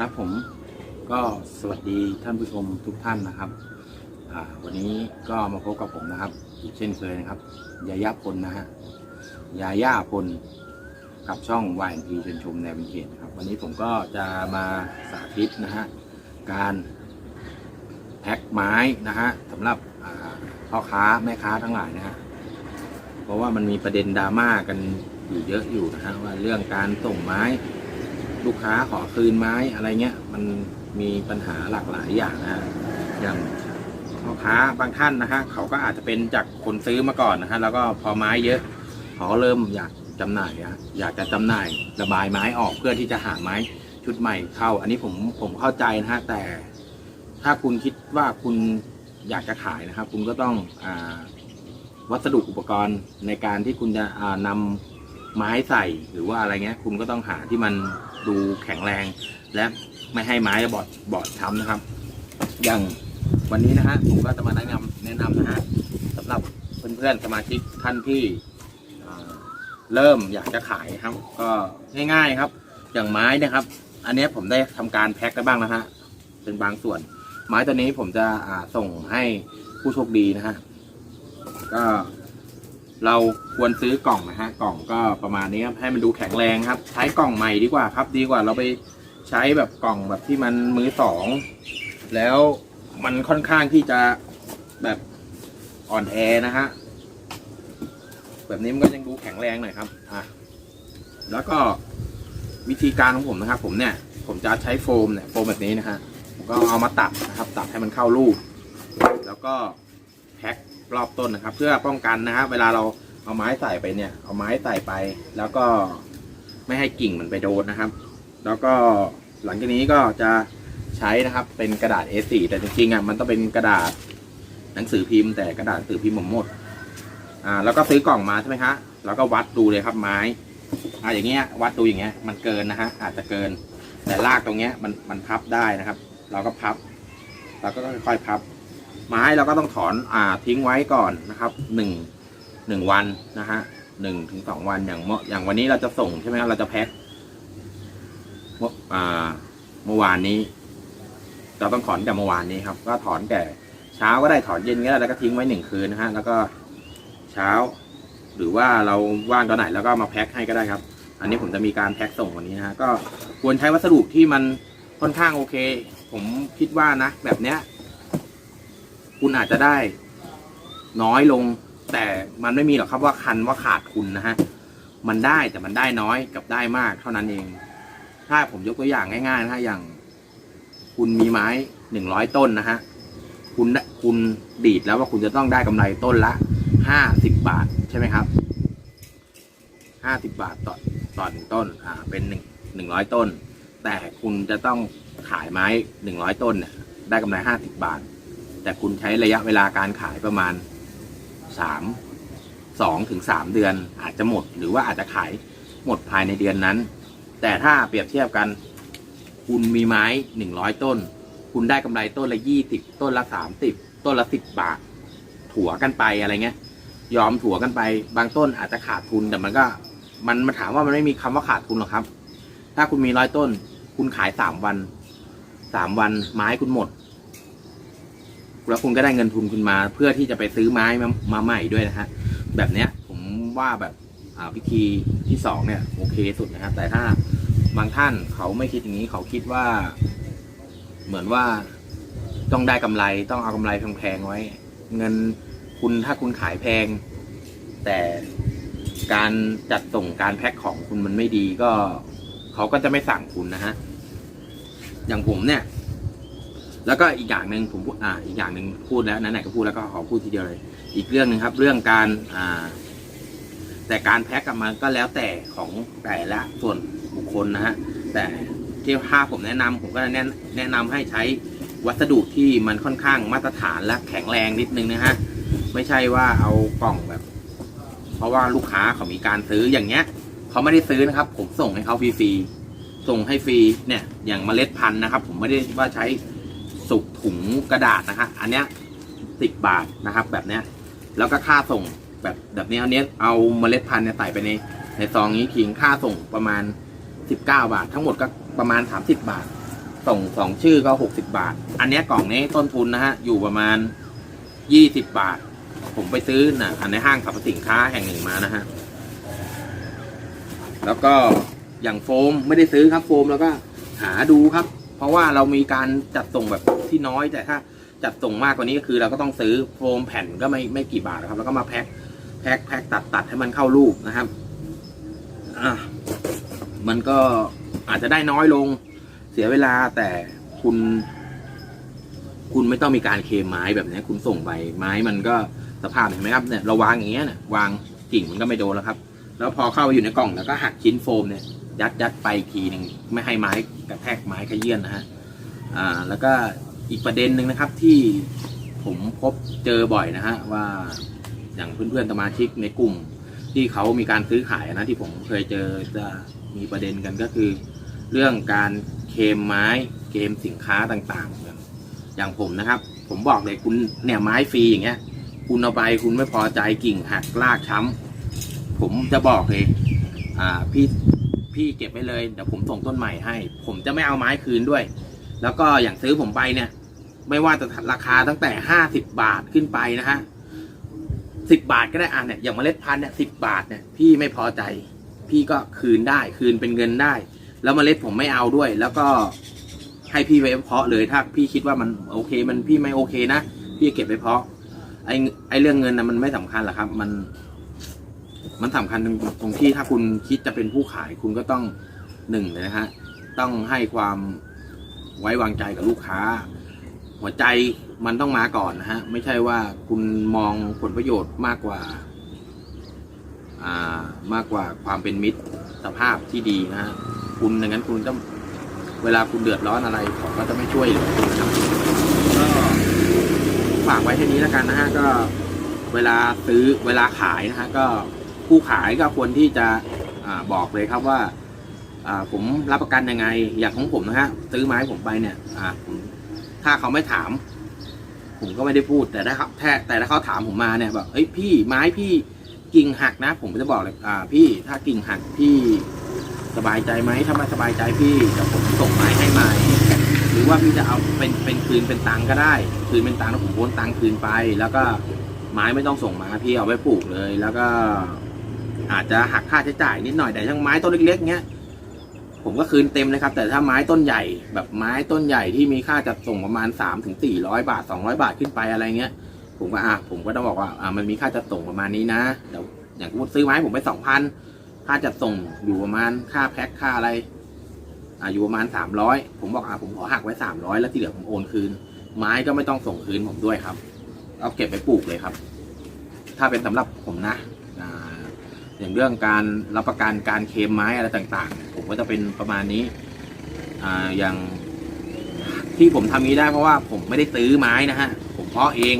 ครับผมก็สวัสดีท่านผู้ชมทุกท่านนะครับวันนี้ก็มาพบกับผมนะครับอีกเช่นเคยนะครับยาย่าพลนะฮะยาย่าพลกับช่องวายพีชนชมแนววินเทจครับ วันนี้ผมก็จะมาสาธิตนะฮะการแพ็คไม้นะฮะสำหรับพ่อค้าแม่ค้าทั้งหลายนะฮะเพราะว่ามันมีประเด็นดราม่ากันอยู่เยอะอยู่นะฮะว่าเรื่องการส่งไม้ ลูกค้าขอคืนไม้อะไรเงี้ย มันมีปัญหาหลากหลายอย่างนะฮะอย่างพ่อค้าบางท่านนะฮะเขาก็อาจจะเป็นจากคนซื้อมาก่อนนะฮะแล้วก็พอไม้เยอะเขาก็เริ่มอยากจำหน่ายอะอยากจะจำหน่ายระบายไม้ออกเพื่อที่จะหาไม้ชุดใหม่เข้า อันนี้ผมผมเข้าใจนะฮะแต่ถ้าคุณคิดว่าคุณอยากจะขายนะครับ คุณก็ต้องอวัสดุอุปกรณ์ในการที่คุณจะอ่านำไม้ใส่หรือว่าอะไรเงี้ย คุณก็ต้องหาที่มัน ดูแข็งแรง และไม่ให้ไม้บอดบอดช้ำนะครับ อย่างวันนี้นะฮะผมก็จะมาแนะนำแนะนำนะฮะสำหรับเพื่อนๆสมาชิกท่านที่เริ่มอยากจะขายครับ ก็ง่ายๆครับ อย่างไม้นะครับ อันนี้ผมได้ทำการแพ็คไปบ้างนะฮะเป็นบางส่วน ไม้ตัวนี้ผมจะส่งให้ผู้โชคดีนะฮะก็ เราควรซื้อกล่องนะฮะกล่องก็ประมาณนี้ครับให้มันดูแข็งแรงครับ ใช้กล่องใหม่ดีกว่าครับ ดีกว่าเราไปใช้แบบกล่องแบบที่มันมือสองแล้วมันค่อนข้างที่จะแบบอ่อนแอนะฮะแบบนี้มันก็ยังดูแข็งแรงหน่อยครับอะแล้วก็วิธีการของผมนะครับ ผมเนี่ยผมจะใช้โฟมเนี่ยโฟมแบบนี้นะฮะผมก็เอามาตัดนะครับ ตัดให้มันเข้ารูป แล้วก็แพ็ค รอบต้นนะครับ เพื่อป้องกันนะฮะเวลาเราเอาไม้ใส่ไปเนี่ย เอาไม้ใส่ไป แล้วก็ไม่ให้กิ่งมันไปโดนนะครับ แล้วก็หลังจากนี้ก็จะใช้นะครับเป็นกระดาษ A4 แต่จริงๆอะมันต้องเป็นกระดาษหนังสือพิมพ์แต่กระดาษหนังสือพิมพ์ผมหมดอ่าแล้วก็ซื้อกล่องมาใช่ไหมคะแล้วก็วัดดูเลยครับไม้อ่าอย่างเงี้ยวัดดูอย่างเงี้ยมันเกินนะฮะอาจจะเกิน แต่รากตรงเนี้ยมันมันพับได้นะครับ เราก็พับ เราก็ค่อยๆพับ ไม้เราก็ต้องถอนอ่าทิ้งไว้ก่อนนะครับหนึ่งหนึ่งวันนะฮะหนึ่งถึงสองวันอย่างเมื่ออย่างวันนี้เราจะส่งใช่ไหมครับเราจะแพ็คเมื่ออ่าเมื่อวานนี้ เราต้องถอนแต่เมื่อวานนี้ครับ ก็ถอนแต่เช้าก็ได้ถอนเย็นก็ได้แล้วก็ทิ้งไว้หนึ่งคืนนะฮะแล้วก็เช้า หรือว่าเราว่างตอนไหนแล้วก็มาแพ็คให้ก็ได้ครับ อันนี้ผมจะมีการแพ็คส่งวันนี้นะฮะก็ควรใช้วัสดุที่มันค่อนข้างโอเค ผมคิดว่านะแบบเนี้ย คุณอาจจะได้น้อยลง แต่มันไม่มีหรอกครับว่าคันว่าขาดทุนนะฮะมันได้แต่มันได้น้อยกับได้มากเท่านั้นเอง ถ้าผมยกตัวอย่างง่ายๆนะฮะอย่าง คุณมีไม้หนึ่งร้อยต้นนะฮะคุณคุณดีดแล้วว่าคุณจะต้องได้กำไรต้นละห้าสิบบาทใช่ไหมครับห้าสิบบาทต่อต่อหนึ่งต้น อ่า เป็นหนึ่งหนึ่งร้อยต้น แต่คุณจะต้องขายไม้หนึ่งร้อยต้นเนี่ยได้กำไรห้าสิบบาท แต่คุณใช้ระยะเวลาการขายประมาณสามสองถึงสามเดือนอาจจะหมด หรือว่าอาจจะขายหมดภายในเดือนนั้น แต่ถ้าเปรียบเทียบกัน คุณมีไม้หนึ่งร้อยต้น คุณได้กำไรต้นละยี่สิบต้นละสามสิบต้นละสิบบาท ถัวกันไปอะไรเงี้ย ยอมถัวกันไป บางต้นอาจจะขาดทุนแต่มันก็ มันมาถามว่ามันไม่มีคำว่าขาดทุนหรอกครับ ถ้าคุณมีร้อยต้น คุณขายสามวันสามวันไม้คุณหมด แล้วคุณก็ได้เงินทุนคุณมา เพื่อที่จะไปซื้อไม้มามาใหม่ด้วยนะฮะแบบเนี้ยผมว่าแบบวิธีที่สองเนี่ยโอเคสุดนะครับแต่ถ้าบางท่านเขาไม่คิดอย่างนี้เขาคิดว่า เหมือนว่าต้องได้กำไรต้องเอากำไรแพงๆไว้ เงินคุณถ้าคุณขายแพง แต่การจัดส่งการแพ็คของคุณมันไม่ดีก็ เขาก็จะไม่สั่งคุณนะฮะอย่างผมเนี่ย แล้วก็อีกอย่างหนึ่งผมพูดอ่าอีกอย่างหนึ่งพูดแล้วนั่นไหนก็พูดแล้วก็ขอพูดทีเดียวเลย อีกเรื่องหนึ่งครับ เรื่องการอ่าแต่การแพ็คกับมันก็แล้วแต่ของแต่ละส่วนบุคคลนะฮะแต่ที่ถ้าผมแนะนำผมก็แนะแนะนำให้ใช้วัสดุที่มันค่อนข้างมาตรฐานและแข็งแรงนิดนึงนะฮะไม่ใช่ว่าเอากล่องแบบ เพราะว่าลูกค้าเขามีการซื้ออย่างเงี้ยเขาไม่ได้ซื้อนะครับ ผมส่งให้เขาฟรีๆส่งให้ฟรีเนี่ย อย่างเมล็ดพันธุ์นะครับ ผมไม่ได้ว่าใช้ สุกถุงกระดาษนะฮะอันเนี้ยสิบบาทนะครับ แบบเนี้ยแล้วก็ค่าส่งแบบแบบนี้อันเนี้ยเอาเมล็ดพันธุ์เนี่ยใส่ไปในในซองนี้ทิ้งค่าส่งประมาณสิบเก้าบาท ทั้งหมดก็ประมาณสามสิบบาท ส่งสองชื่อก็หกสิบาท อันเนี้ยกล่องนี้ต้นทุนนะฮะอยู่ประมาณยี่สิบบาท ผมไปซื้อนะอันในห้างสรรพสินค้าแห่งหนึ่งมานะฮะแล้วก็อย่างโฟมไม่ได้ซื้อครับโฟมแล้วก็หาดูครับ เพราะว่าเรามีการจัดส่งแบบ ที่น้อย แต่ถ้าจัดส่งมากกว่านี้ก็คือเราก็ต้องซื้อโฟมแผ่นก็ไม่ไม่กี่บาทนะครับ แล้วก็มาแพ็คแพ็คแพ็คตัดตัดให้มันเข้ารูปนะครับอะมันก็อาจจะได้น้อยลงเสียเวลาแต่คุณ คุณไม่ต้องมีการเคลมไม้แบบนี้คุณส่งไปไม้มันก็สภาพเห็นไหมครับเนี่ยเราวางอย่างเงี้ยเนี่ยวางกิ่งมันก็ไม่โดนแล้วครับ แล้วพอเข้าไปอยู่ในกล่องแล้วก็หักชิ้นโฟมเนี่ยยัดยัดไปอีกทีหนึ่งไม่ให้ไม้กระแทกไม้ขยื่นนะฮะอ่า แล้วก็ อีกประเด็นหนึ่งนะครับที่ผมพบเจอบ่อยนะฮะว่าอย่างเพื่อนๆสมาชิกในกลุ่ม ที่เขามีการซื้อขายนะที่ผมเคยเจอจะมีประเด็นกันก็คือ เรื่องการเคมไม้เคมสินค้าต่างๆ อย่างผมนะครับ ผมบอกเลยคุณเนี่ยไม้ฟรีอย่างเงี้ย คุณเอาไปคุณไม่พอใจกิ่งหักรากช้ำผมจะบอกเลยอ่าพี่พี่เก็บไว้เลยเดี๋ยวผมส่งต้นใหม่ให้ ผมจะไม่เอาไม้คืนด้วย แล้วก็อย่างซื้อผมไปเนี่ย ไม่ว่าจะราคาตั้งแต่ห้าสิบบาทขึ้นไปนะฮะสิบบาทก็ได้อะเนี่ยอย่างเมล็ดพันธุ์เนี่ยสิบบาทเนี่ยพี่ไม่พอใจ พี่ก็คืนได้คืนเป็นเงินได้ แล้วเมล็ดผมไม่เอาด้วย แล้วก็ให้พี่ไปเพาะเลยถ้าพี่คิดว่ามันโอเค มันพี่ไม่โอเคนะพี่เก็บไปเพาะไอ้ไอ้เรื่องเงินนะมันไม่สำคัญหรอกครับ มัน มันสำคัญตรงตรงที่ถ้าคุณคิดจะเป็นผู้ขายคุณก็ต้องหนึ่งเลยนะฮะต้องให้ความ ไว้วางใจกับลูกค้า หัวใจมันต้องมาก่อนนะฮะ ไม่ใช่ว่าคุณมองผลประโยชน์มากกว่า อ่ามากกว่าความเป็นมิตรสภาพที่ดีนะฮะคุณดังนั้นคุณต้องเวลาคุณเดือดร้อนอะไรผมก็จะไม่ช่วยเหลือคุณนะครับก็ฝากไว้แค่นี้แล้วกันนะฮะก็เวลาซื้อเวลาขายนะฮะก็ผู้ขายก็ควรที่จะอาบอกเลยครับว่า ผมรับประกันยังไง อย่างของผมนะฮะซื้อไม้ผมไปเนี่ยอ่าผมถ้าเขาไม่ถาม ผมก็ไม่ได้พูดแต่ถ้าเขาแทแต่ถ้าเขาถามผมมาเนี่ยบอกเอ้ยพี่ไม้พี่กิ่งหักนะ ผมจะบอกเลยอ่า พี่ถ้ากิ่งหักพี่สบายใจไหมถ้าไม่สบายใจพี่เดี๋ยวผมส่งไม้ให้ใหม่หรือว่าพี่จะเอาเป็นเป็นคืนเป็นตังก็ได้ คืนเป็นตังแล้วผมโอนตังคืนไป แล้วก็ไม้ไม่ต้องส่งมาพี่เอาไว้ปลูกเลย แล้วก็อาจจะหักค่าใช้จ่ายนิดหน่อยแต่ทั้งไม้ต้นเล็กๆเนี้ย ผมก็คืนเต็มเลยครับ แต่ถ้าไม้ต้นใหญ่แบบไม้ต้นใหญ่ที่มีค่าจัดส่งประมาณสามถึงสี่ร้อยบาทสองร้อยบาทขึ้นไปอะไรเงี้ย ผมก็อะผมก็ต้องบอกว่าอ่ามันมีค่าจัดส่งประมาณนี้นะเดี๋ยวอย่างสมมติซื้อไม้ผมไปสองพันค่าจัดส่งอยู่ประมาณค่าแพ็คค่าอะไรอ่าอยู่ประมาณสามร้อยผมบอกอ่าผมขอหักไว้สามร้อยแล้วที่เหลือผมโอนคืน ไม้ก็ไม่ต้องส่งคืนผมด้วยครับ เอาเก็บไปปลูกเลยครับ ถ้าเป็นสำหรับผมนะอ่า อย่างเรื่องการรับประกันการเคมไม้อะไรต่างๆ ผมก็จะเป็นประมาณนี้อ่าอย่างที่ผมทำนี้ได้เพราะว่าผมไม่ได้ซื้อไม้นะฮะ ผมเพาะเอง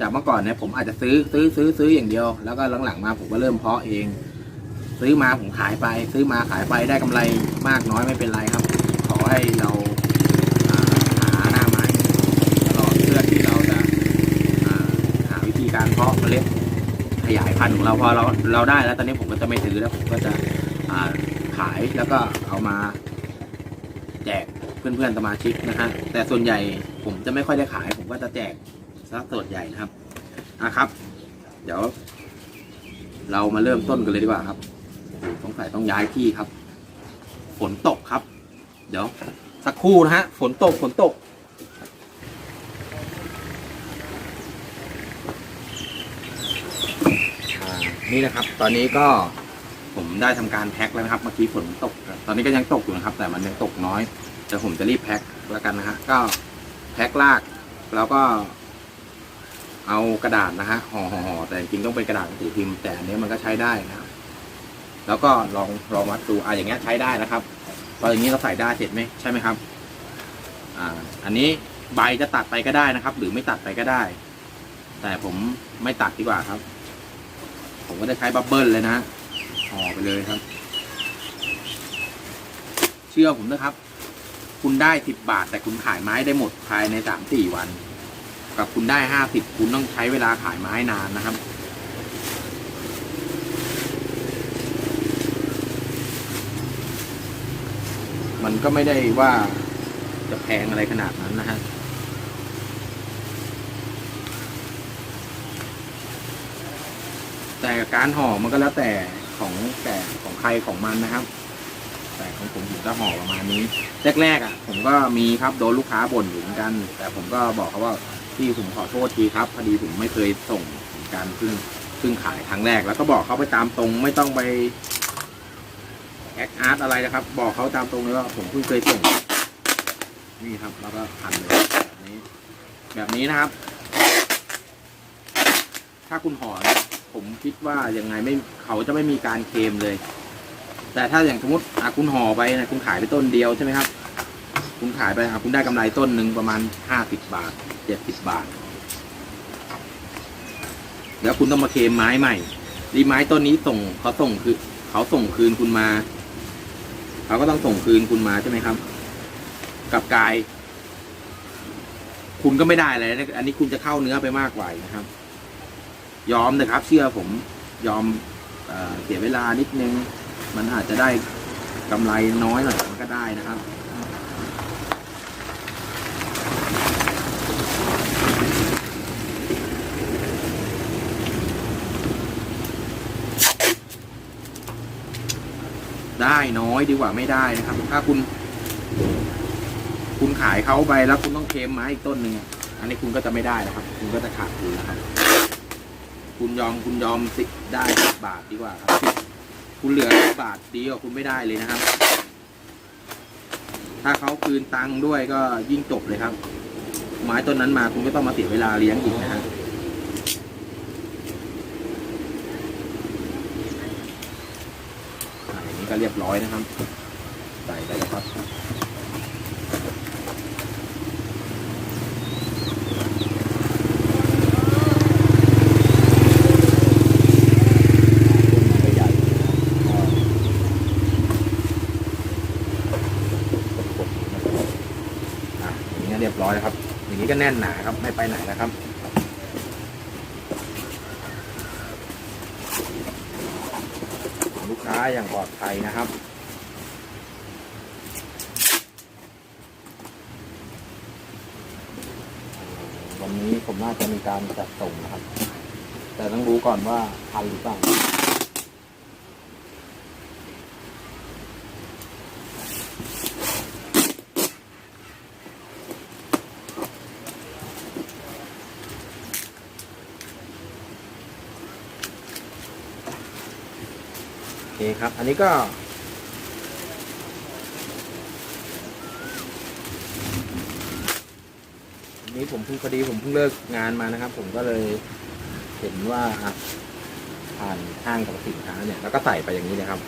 จากเมื่อก่อนเนี่ยผมอาจจะซื้อซื้อซื้อซื้ออย่างเดียว แล้วก็หลังๆมาผมก็เริ่มเพาะเอง ซื้อมาผมขายไป ซื้อมาขายไปได้กำไรมากน้อยไม่เป็นไรครับ ขอให้เราหาหน้าไม้ตลอดเพื่อที่เราจะหาวิธีการเพาะเมล็ด ขยายพันธุ์ของเราพอเราเราได้แล้วตอนนี้ผมก็จะไม่ซื้อแล้วผมก็จะขายแล้วก็เอามาแจกเพื่อนๆสมาชิกนะฮะแต่ส่วนใหญ่ผมจะไม่ค่อยได้ขาย ผมก็จะแจกสักส่วนใหญ่นะครับอะครับ เดี๋ยว เรามาเริ่มต้นกันเลยดีกว่าครับสงสัยต้องย้ายที่ครับ ฝนตกครับ เดี๋ยวสักครู่นะฮะฝนตกฝนตก นี่นะครับ ตอนนี้ก็ผมได้ทำการแพ็คแล้วนะครับ เมื่อกี้ฝนตก ตอนนี้ก็ยังตกอยู่นะครับ แต่มันยังตกน้อย แต่ผมจะรีบแพ็คแล้วกันนะฮะ ก็แพ็คลาก แล้วก็ เอากระดาษนะฮะห่อห่อหอแต่จริงๆต้องเป็นกระดาษสือพิมพ์ แต่อันนี้มันก็ใช้ได้นะครับ แล้วก็ลองลองวัดดูอะอย่างเงี้ยใช้ได้นะครับตอนอย่างนี้เราใส่ได้เสร็จไหมใช่ไหมครับ อ่า อันนี้ใบจะตัดไปก็ได้นะครับ หรือไม่ตัดไปก็ได้ แต่ผมไม่ตัดดีกว่าครับ ผมก็จะใช้บับเบิลเลยนะห่อไปเลยครับ เชื่อผมนะครับ คุณได้สิบบาท แต่คุณขายไม้ได้หมดภายในสามสี่วัน กับคุณได้ห้าสิบคุณต้องใช้เวลาขายไม้นานนะครับมันก็ไม่ได้ว่าจะแพงอะไรขนาดนั้นนะฮะ แต่การห่อมันก็แล้วแต่ของแต่ของใครของมันนะครับ แต่ของผมผมจะห่อประมาณนี้แรกๆอะ ผมก็มีครับโดนลูกค้าบ่นอยู่เหมือนกัน แต่ผมก็บอกเขาว่าพี่ผมขอโทษทีครับพอดีผมไม่เคยส่งเหมือนกันเพิ่งเพิ่งขายครั้งแรก แล้วก็บอกเขาไปตามตรงไม่ต้องไปแอคอาร์ตอะไรนะครับ บอกเขาตามตรงเลยว่าผมเพิ่งเคยส่งนี่ครับ แล้วก็พันเลยแบบนี้ แบบนี้นะครับ ถ้าคุณห่อ ผมคิดว่ายังไงไม่เขาจะไม่มีการเคลมเลย แต่ถ้าอย่างสมมติอะคุณห่อไปนะคุณขายไปต้นเดียวใช่ไหมครับ คุณขายไปอะคุณได้กำไรต้นหนึ่งประมาณห้าสิบบาทเจ็ดสิบบาท แล้วคุณต้องมาเคลมไม้ใหม่ดีไม้ต้นนี้ส่งเขาส่งคือเขาส่งคืนคุณมาเขาก็ต้องส่งคืนคุณมาใช่ไหมครับ กับกาย คุณก็ไม่ได้เลยนะอันนี้คุณจะเข้าเนื้อไปมากกว่านะครับ ยอมนะครับ เชื่อผมยอมเอเสียเวลานิดนึง มันอาจจะได้กำไรน้อยหน่อยมันก็ได้นะครับได้น้อยดีกว่าไม่ได้นะครับ ถ้าคุณ คุณขายเขาไปแล้วคุณต้องเคลมไม้อีกต้นหนึ่งอันนี้คุณก็จะไม่ได้นะครับ คุณก็จะขาดทุนนะครับ คุณยอมคุณยอมสิได้สิบบาทดีกว่าครับคุณเหลือสิบบาทดีกว่าคุณไม่ได้เลยนะครับ ถ้าเขาคืนตังค์ด้วยก็ยิ่งจบเลยครับ ไม้ต้นนั้นมาคุณก็ต้องมาเสียเวลาเลี้ยงอีกนะฮะอะอย่างนี้ก็เรียบร้อยนะครับ ใส่ได้แล้วครับ ตัวใหญ่อะอย่างนี้ก็เรียบร้อยแล้วครับ อย่าง แน่นหนาครับไม่ไปไหนนะครับลูกค้าอย่างปลอดภัยนะครับวันนี้ผมน่าจะมีการจัดส่งนะครับ แต่ต้องรู้ก่อนว่าทันหรือเปล่า เคครับ อันนี้ก็ นี้ผมเพิ่งพอดีผมเพิ่งเลิกงานมานะครับ ผมก็เลยเห็นว่าผ่านห้างกับสินค้าเนี่ยแล้วก็ใส่ไปอย่างนี้นะครับ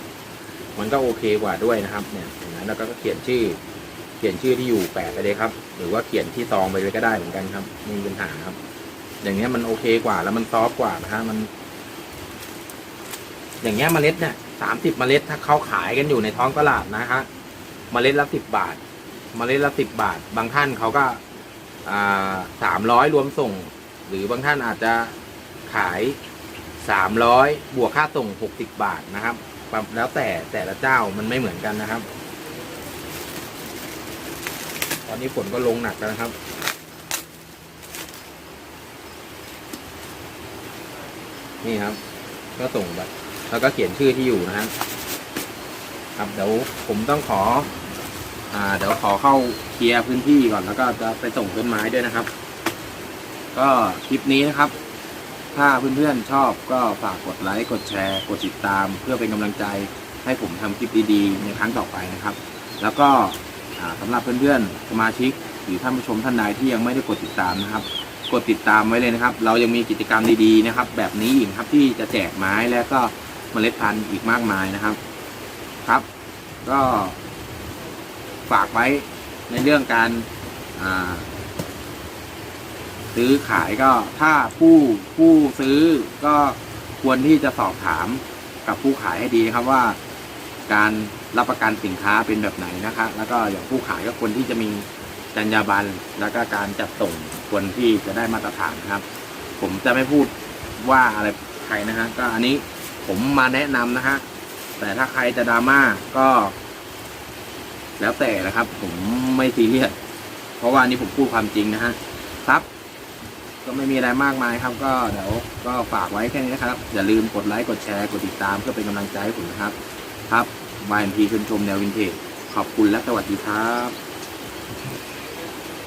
มันก็โอเคกว่าด้วยนะครับ เนี่ยเห็นไหมแล้วก็เขียนชื่อ เขียนชื่อที่อยู่แปะไปเลยครับ หรือว่าเขียนที่ซองไปเลยก็ได้เหมือนกันครับไม่มีปัญหาครับ อย่างเงี้ยมันโอเคกว่าแล้วมันซอฟกว่านะฮะมัน อย่างเงี้ยเมล็ดเนี่ย สามสิบเมล็ดถ้าเขาขายกันอยู่ในท้องตลาดนะฮะเมล็ดละสิบบาท เมล็ดละสิบบาท บางท่านเขาก็อ่าสามร้อยรวมส่ง หรือบางท่านอาจจะขายสามร้อยบวกค่าส่งหกสิบบาทนะครับแล้วแต่แต่ละเจ้ามันไม่เหมือนกันนะครับ ตอนนี้ฝนก็ลงหนักแล้วนะครับนี่ครับ ก็ส่งไป แล้วก็เขียนชื่อที่อยู่นะฮะครับเดี๋ยวผมต้องขอ อ่า เดี๋ยวขอเข้าเคลียร์พื้นที่ก่อนแล้วก็จะไปส่งต้นไม้ด้วยนะครับ ก็คลิปนี้นะครับ ถ้าเพื่อนๆชอบก็ฝากกดไลค์กดแชร์ กดติดตาม เพื่อเป็นกำลังใจให้ผมทำคลิปดีๆ ในครั้งต่อไปนะครับ แล้วก็อ่าสำหรับเพื่อนๆสมาชิกหรือท่านผู้ชมท่านใดที่ยังไม่ได้กดติดตามนะครับ กดติดตามไว้เลยนะครับ เรายังมีกิจกรรมดีๆนะครับ แบบนี้อีกครับที่จะแจกไม้แล้วก็ เมล็ดพันธุ์อีกมากมายนะครับ ครับ ก็ฝากไว้ในเรื่องการาซื้อขายก็ถ้าผู้ผู้ซื้อก็ควรที่จะสอบถามกับผู้ขายให้ดีนะครับว่า การรับประกันสินค้าเป็นแบบไหนนะคะ แล้วก็อย่างผู้ขายก็ควรที่จะมีจรรยาบรรณแล้วก็การจัดส่งควรที่จะได้มาตรฐานนะครับ ผมจะไม่พูดว่าอะไรใครนะฮะก็อันนี้ ผมมาแนะนำนะฮะแต่ถ้าใครจะดราม่าก็ แล้วแต่นะครับ ผมไม่ซีเรียสเพราะว่านี่ผมพูดความจริงนะฮะครับ ก็ไม่มีอะไรมากมายครับ ก็เดี๋ยวก็ฝากไว้แค่นี้นะครับ อย่าลืมกดไลค์กดแชร์กดติดตามเพื่อเป็นกำลังใจให้ผมนะครับ ครับ YMP ชมชมแนววินเทจขอบคุณและสวัสดีครับ